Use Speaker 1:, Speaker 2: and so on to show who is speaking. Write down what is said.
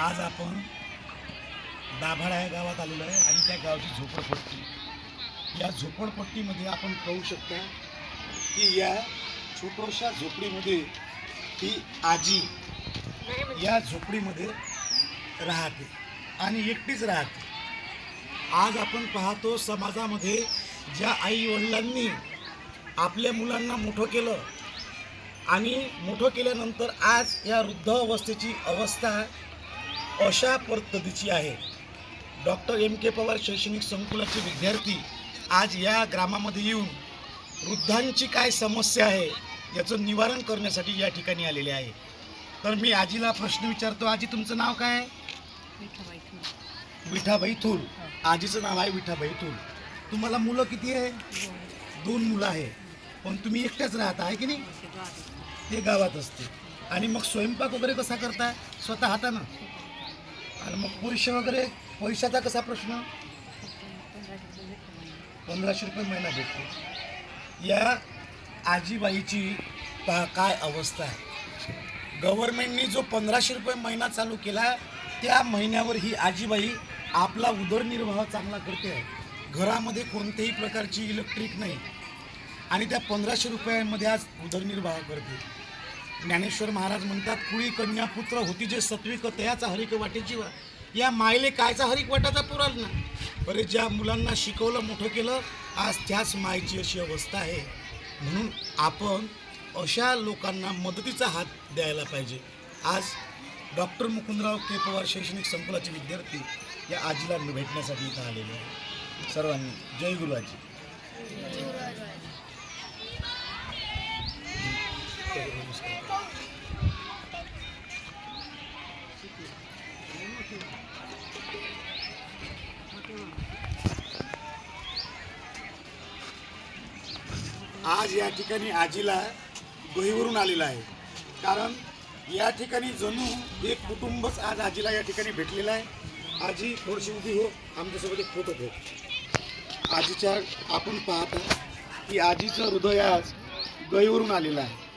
Speaker 1: आज आपण दाभाडा या गावात आलेलो आहे आणि त्या गावची झोपडपट्टी. या झोपडपट्टीमध्ये आपण पाहू शकता की या छोट्याशा झोपडीमध्ये ही आजी या झोपडीमध्ये राहते आणि एकटीच राहते. आज आपण पाहतो समाजामध्ये ज्या आई वडिलांनी आपल्या मुलांना मोठं केलं आणि मोठं केल्यानंतर आज या वृद्ध अवस्थेची अवस्था अशा पद्धतीची आहे. डॉक्टर एम के पवार शैक्षणिक संकुलाचे विद्यार्थी आज या ग्रामामध्ये येऊन वृद्धांची काय समस्या आहे याचं निवारण करण्यासाठी या ठिकाणी आलेले आहे. तर मी आजीला प्रश्न विचारतो आजी तुमचं नाव काय आहे? विठाबाई थूल आजीचं नाव आहे विठाबाई थूल तुम्हाला मुलं किती आहे? दोन. मुलं आहे. पण तुम्ही एकट्याच राहता आहे की नाही? ते गावात. असते आणि मग स्वयंपाक वगैरे कसा करता स्वतः हातानं? आणि मग पैसे वगैरे पैशाचा कसा प्रश्न? पंधराशे रुपये महिना भेटतो. या आजीबाईची पहा काय अवस्था आहे? गव्हर्मेंटनी जो पंधराशे रुपये महिना चालू केला त्या महिन्यावर ही आजीबाई आपला उदरनिर्वाह चांगला करते. आहे घरामध्ये कोणत्याही प्रकारची इलेक्ट्रिक नाही. आणि त्या पंधराशे रुपयांमध्ये आज उदरनिर्वाह करते. ज्ञानेश्वर महाराज म्हणतात कुळी कन्या पुत्र होती जे सत्विक तयाचा हरिक वाटेची वा या मायले कायचा हरिक वाटाचा पुराल ना? बरे ज्या मुलांना शिकवलं मोठं केलं आज त्याच मायची अशी अवस्था आहे. म्हणून आपण अशा लोकांना मदतीचा हात द्यायला पाहिजे. आज डॉक्टर मुकुंदराव के पवार शैक्षणिक संकुलाचे विद्यार्थी या आजीला भेटण्यासाठी इथं आलेले आहे सर्वांनी जय गुरु आज या ठिकाणी आजीला गोहीवरून आलेला आहे. कारण या ठिकाणी जणू एक कुटुंबच आज आजीला या ठिकाणी भेटलेलं आहे. आजी थोडीशी उभी हो आमच्यासोबत एक फोटो ठेव आजीच्या आपण पाहतो की आजीचं हृदय आज गहीवरून आलेलं आहे.